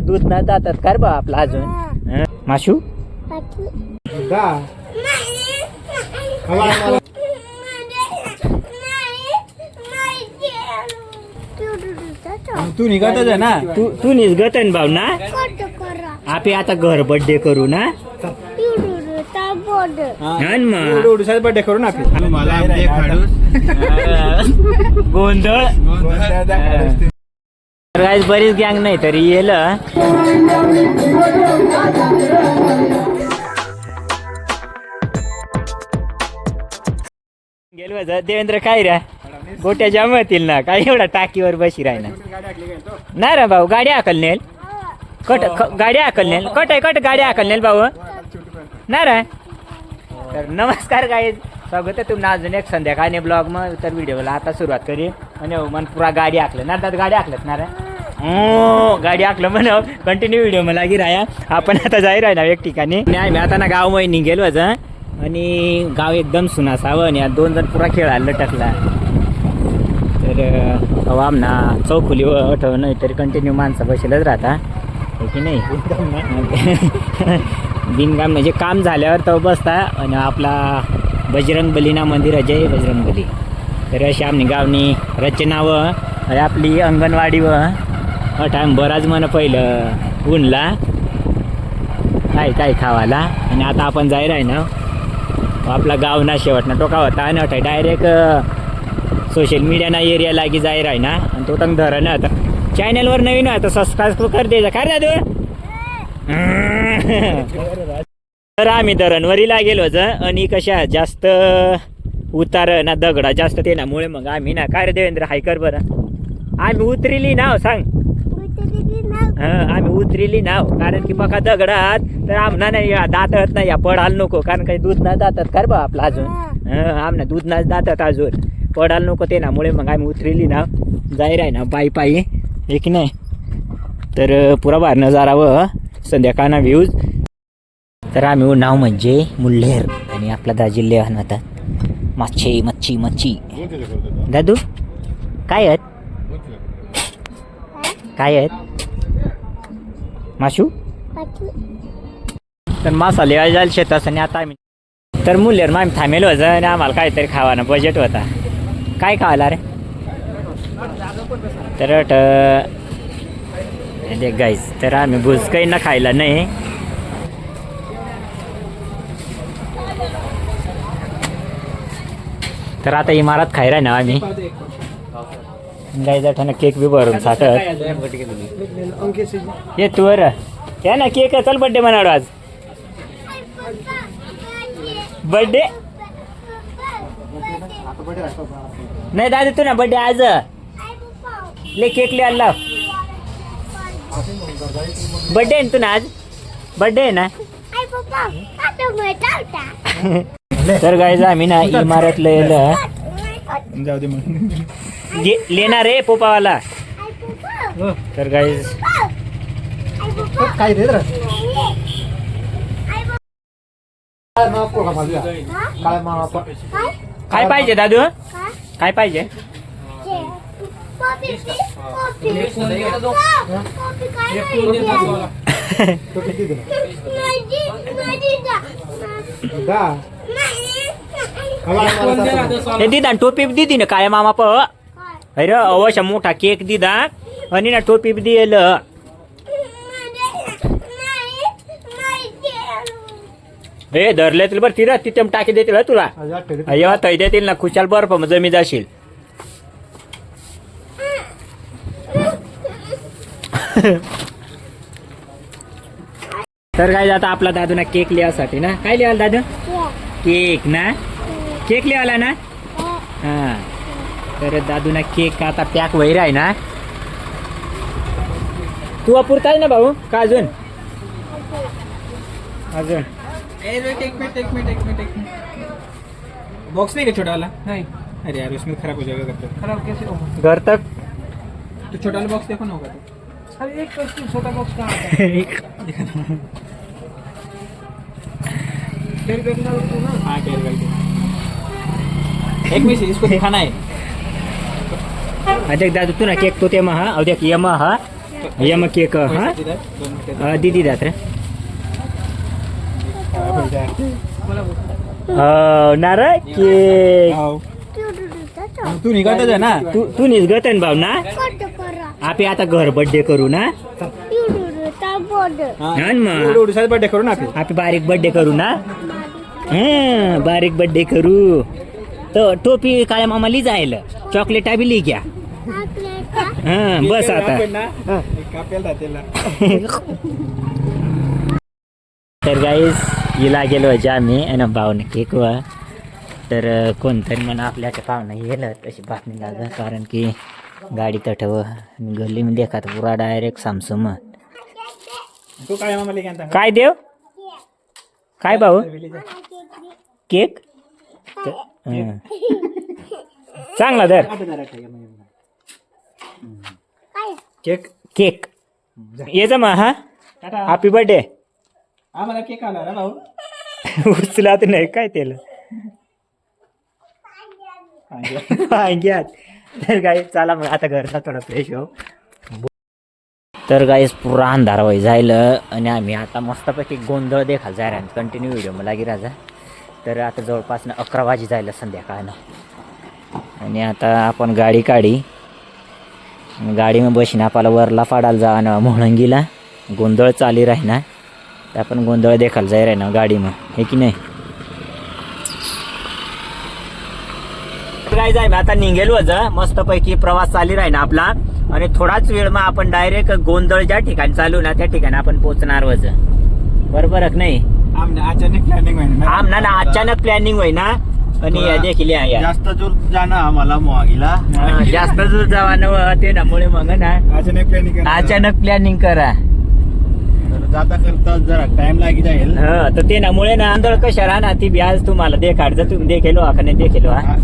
दूध ना जातात कर बा आपला अजून? माशू? तू निघतच आहे ना? तू तू निसगत आहे भाऊ ना? आपे आता घर बर्थडे करू ना? बर्थडे करू ना गोंधळ. तर काहीच बरीच गँग नाही तरी येल. गेलो देवेंद्र काय रे? गोट्या जाम होतील ना. काय एवढा टाकीवर बशी राहिना नाही रे भाऊ गाडी आकल नेल. कट गाडी आकल नेल. कट आहे कट गाडी आकल नेल भाऊ. नाही रे? तर नमस्कार काय स्वागत आहे तुम्हाला अजून एक संध्याकाळने ब्लॉग मग. तर व्हिडिओला आता सुरुवात करी. आणि हो, मन पुरा गाडी आखलं. ना दादा गाडी आखलत ना रे. ओ गाडी आखलं म्हण कंटिन्यू व्हिडिओ मला लागी राया. आपण आता जाई राहिना एक ठिकाणी. आणि आम्ही आता ना गावमध्ये निघेलो होतं आणि गाव एकदम सुनासावं आणि यात दोन जण पुरा खेळायला लटकला. तर अहो आमना चौफुली आठव नाही तरी कंटिन्यू माणसं बसेलच राहता. हे की नाही? बिनकाम म्हणजे काम झाल्यावर तो बसता आणि आपला बजरंग बलीना मंदिर आहे जय बजरंग बली. तर अशी आमनी गावनी रचना व आपली अंगणवाडी व टाइम बराच मन पहिलं. उनला. काय काय खावाला. आणि आता आपण जायला राही ना. आपला गाव ना शेवट ना. टोका होता आणि अठा डायरेक्ट सोशल मीडिया ना एरिया लागी जाय राही ना. आणि तो तंग धरा ना आता. चॅनलवर नवीन आहे तर सबस्क्राईब कर द्यायचा काय दादू तर आम्ही धरणवरीला गेलो ज. आणि कशा जास्त उतार ना दगडा जास्त ते नामुळे मग आम्ही ना काय रे देवेंद्र? हाय कर बरं. आम्ही उतरिली ना हो, सांग. आम्ही उतरिली नाव कारण की बघा दगडात तर आमना नाही या दातत नाही या पडाल नको. कारण काही दूध ना जातात कर बा आपला अजून. हं. आमना दूध ना जातात अजून. पडाल नको ते नामुळे मग आम्ही उतरिली नाव जाई राही ना पायी पायी हे की नाही? तर पुरा बाहेर नजारा व संध्याकाळना व्ह्यूज. तर आम्ही नाव म्हणजे मुल्हेर आणि आपला दाजी लेहान होता मच्छी मच्छी मच्छी. दादू काय आहेत काय आहेत माशू? तर मासा जायला शेतात आणि आता आम्ही तर मुलेर मग आम्ही थांबेलो होतं आणि आम्हाला काहीतरी खावाना बजेट होता. काय खावाला रे? तर अट- देख गाईज तर आम्ही भूस काही ना खायला नाही. तर आता इमारत खायला ना आम्ही? गाईज आठाने केक बी भरून साठत. ये तू वर या ना केक चल बड्डे मनाडो आज. बड्डे नाही दादा तू ना बड्डे आज. ले केक ले आला बड्डे आहे ना तू ना आज? बड्डे आहे ना? तर गाईज आम्ही ना इमारत लिहिलं जाऊ दे मग गे- लेणार रे पोपावाला. तर गाईज काय रे काय मामा काय पाहिजे दादू? काय पाहिजे? टोपी बी दिदी ना काय मामा प अरे अवश्य मोठा केक दिदा. आणि ना टोपी बी दिल हे धरले तुला बरं तिला तिथे टाकी देतील हं तुला. अय्या थंय देतील ना खुशाल बर्फ मग जमी जाशील. तर काय आता आपला दादू ना केक लिहासाठी ना? काय लिहाल दादू? केक ना? केक लिहायला ना? हा। तर दादू ना केक आता पॅक वैर आहे ना? तू अपुरता आहे ना भाऊ? का अजून? अजून. एक मिनट एक मिनट एक मिनट एक मिनट. बॉक्स नहीं क्या छोटा वाला नहीं. अरे यार उसमें खराब हो जाएगा करते खराब कैसे होगा? घर तक? तो छोटा वाला बॉक्स देखो ना होगा तो. अरे एक छोटा बॉक्स कहाँ आता है? फिर देखना उसको ना? हाँ कैरी करके. एक मिनट इसको दिखाना है। अध्यक्ष दादू तू ना केक तो ते महा अध्यक्ष यम हा? ये मग केक हा? दीदी? दात रे। हा, नारळ केक। तू निघतच आहे ना? तू तू निसगत भाऊ ना? आपे आता घर बर्थडे करू ना? हा. हा बर्थडे करू ना आपण आपे बारीक बर्थडे करू ना? हा बारीक बर्थडे करू. तर टोपी काळ्या मामाली जायल चॉकलेट बी ली घ्या हा बस आता. तर गाईस हिला गेलो होते आम्ही आणि भावने केक वा तर कोणतरी म्हणा आपल्या पाहुणा गेलं तशी बातमी लागा कारण की गाडी तठव गल्लीमध्ये एखाद पुरा डायरेक्ट सामसुम तू काय मामा देव? काय भाऊ? केक त-. चांगला दर केक? केक. ये जा मग हा? टाटा. हॅपी बर्थडे आम्हाला केक आला ना भाऊ? उचलात नाही काय त्याला? तर गाई चला मग आता घरचा थोडा फ्रेश हो तर गाईस पुरा अंधार वय जायलं आणि आम्ही आता मस्तपैकी गोंधळ देखाल जाय राहणार कंटिन्यू व्हिडिओ मला लागी राजा. तर आता जवळपास ना अकरा वाजे जायला संध्याकाळनं. आणि आता आपण गाडी काढी. गाडी मग ना आपल्याला वरला पाडायला जा ना म्हणंगीला गोंधळ चाली राहीना. तर आपण गोंधळ देखायला जाय राहीना गाडी मग हे की नाही? काय जाय आता निघेल वज मस्तपैकी प्रवास चालू राही ना आपला. आणि थोडाच वेळ मग आपण डायरेक्ट गोंधळ ज्या ठिकाणी चालू ना त्या ठिकाणी आपण पोहोचणार वज बरोबर नाही? अचानक प्लॅनिंग व्हायना ना. आमना ना अचानक प्लॅनिंग होई ना आणि या देखील या-. जास्त दूर जाणं आम्हाला मोहागीला जास्त दूर जावा न ते ना मुळे मग ना. अचानक प्लॅनिंग अचानक प्लॅनिंग करा. जाता करता जरा टाइम लागी जाईल. हा तर ते ना मुळे ना आंधळ कशा राहणार ती बी आज तुम्हाला देखाड जर तुम्ही देखेलो नाही देखेलो हा?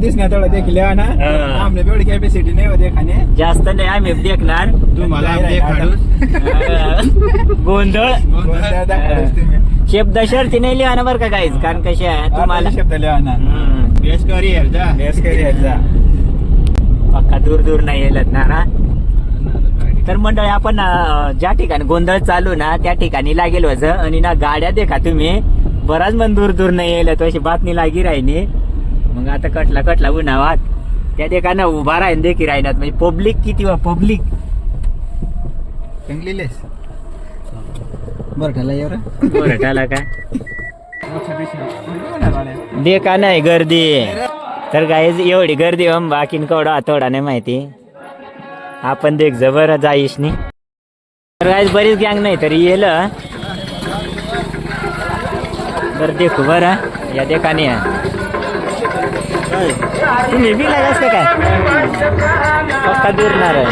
दिसणार तेवढा देखील ना. हा. आमने एवढी कॅपॅसिटी नाही होते खाणे जास्त नाही आम्ही देखणार. तुम्हाला गोंधळ? शब्द शर्ती नाही लिहा ना बरं का गाईज कारण कशा आहे तुम्हाला? शब्द लिहा ना हम्म, बेस करी यार जा. बेस करी यायचा. पक्का दूर दूर नाही येलत ना ना तर मंडळी आपण ज्या ठिकाणी गोंधळ चालू ना त्या ठिकाणी लागेल वज आणि ना गाड्या देखा तुम्ही. बराच मन दूर दूर नाही येईल तो अशी बातमी लागी राहिनी मग आता कटला कटला उन्हावात. त्या ठिकाणी उभा राहीन देखी राहिनात. म्हणजे पब्लिक किती वा पब्लिक जंगलीलेस बरं ठरला एवढं बरं झाला का मोठ्या पेशी. म्हणजे होणार वाल्या. दे का नाही गर्दी. तर गाईज एवढी गर्दी हम बाकीन कवडा थोडा नाही माहिती. आपण देख जबर जाईश नी. तर गाईज बरीच गँग नाही तरी येल. बरं देखू बरं. या देखानी तुम्ही बी लागास का काय? पक्का दूर नारळ